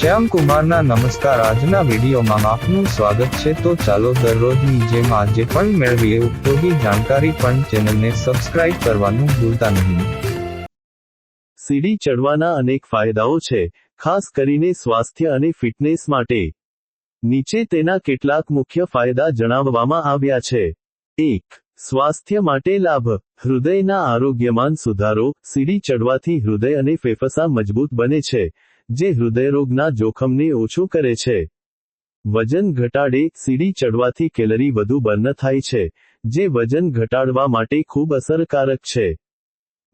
શ્યામ કુમારના નમસ્કાર. આજના વિડીયોમાં આપનું સ્વાગત છે. તો ચાલો દરરોજની જેમ આજે પણ મેળવીએ. ઉપયોગી જાણકારી પણ ચેનલને સબસ્ક્રાઇબ કરવાનું ભૂલતા નહીં. સીડી ચડવાના અનેક ફાયદાઓ છે, ખાસ કરીને સ્વાસ્થ્ય અને ફિટનેસ માટે. નીચે તેના કેટલાક મુખ્ય ફાયદા જણાવવામાં આવ્યા છે. એક, સ્વાસ્થ્ય માટે લાભ. હૃદયના આરોગ્યમાન સુધારો. સીડી ચડવાથી હૃદય અને ફેફસા મજબૂત બને છે. જે હૃદયરોગના જોખમને ઓછું કરે છે. વજન ઘટાડે, સીડી ચડવાથી કેલરી વધુ બર્ન થાય છે, જે વજન ઘટાડવા માટે ખૂબ અસરકારક છે.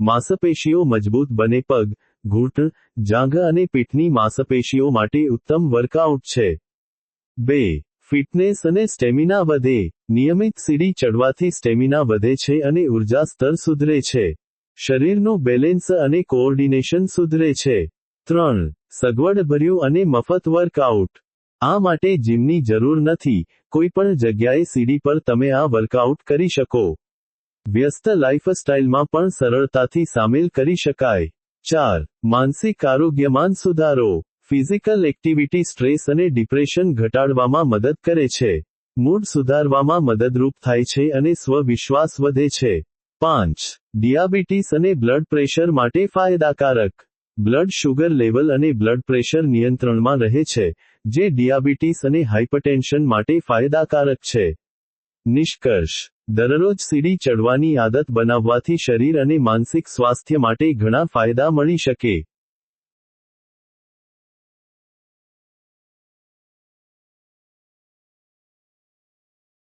માંસપેશીઓ મજબૂત બને પગ, ઘૂંટ, જાંઘ અને પીઠની માંસપેશીઓ માટે ઉત્તમ વર્કઆઉટ છે. બે, ફિટનેસ અને સ્ટેમિના વધે. નિયમિત સીડી ચડવાથી સ્ટેમિના વધે છે અને ઊર્જા સ્તર સુધરે છે. શરીરનું બેલેન્સ અને કોઓર્ડિનેશન સુધરે છે. ત્રણ સગવડભર્યું અને મફત વર્કઆઉટ. આ માટે જીમની જરૂર નથી. કોઈ પણ જગ્યાએ સીડી પર તમે આ વર્કઆઉટ કરી શકો. વ્યસ્ત લાઇફસ્ટાઇલમાં પણ સરળતાથી સામેલ કરી શકાય. ચાર, માનસિક આરોગ્યમાં સુધારો. ફિઝિકલ એક્ટિવિટી સ્ટ્રેસ અને ડિપ્રેશન ઘટાડવામાં મદદ કરે છે. મૂડ સુધારવામાં મદદરૂપ થાય છે અને સ્વવિશ્વાસ વધે છે. પાંચ, ડિયાબિટીસ અને બ્લડ પ્રેશર માટે ફાયદાકારક. બ્લડ શુગર લેવલ અને બ્લડ પ્રેશર નિયંત્રણમાં રહે છે, જે ડિયાબિટીસ અને હાઇપરટેન્શન માટે ફાયદાકારક છે. નિષ્કર્ષ. દરરોજ સીડી ચડવાની આદત બનાવવાથી શરીર અને માનસિક સ્વાસ્થ્ય માટે ઘણા ફાયદા મળી શકે.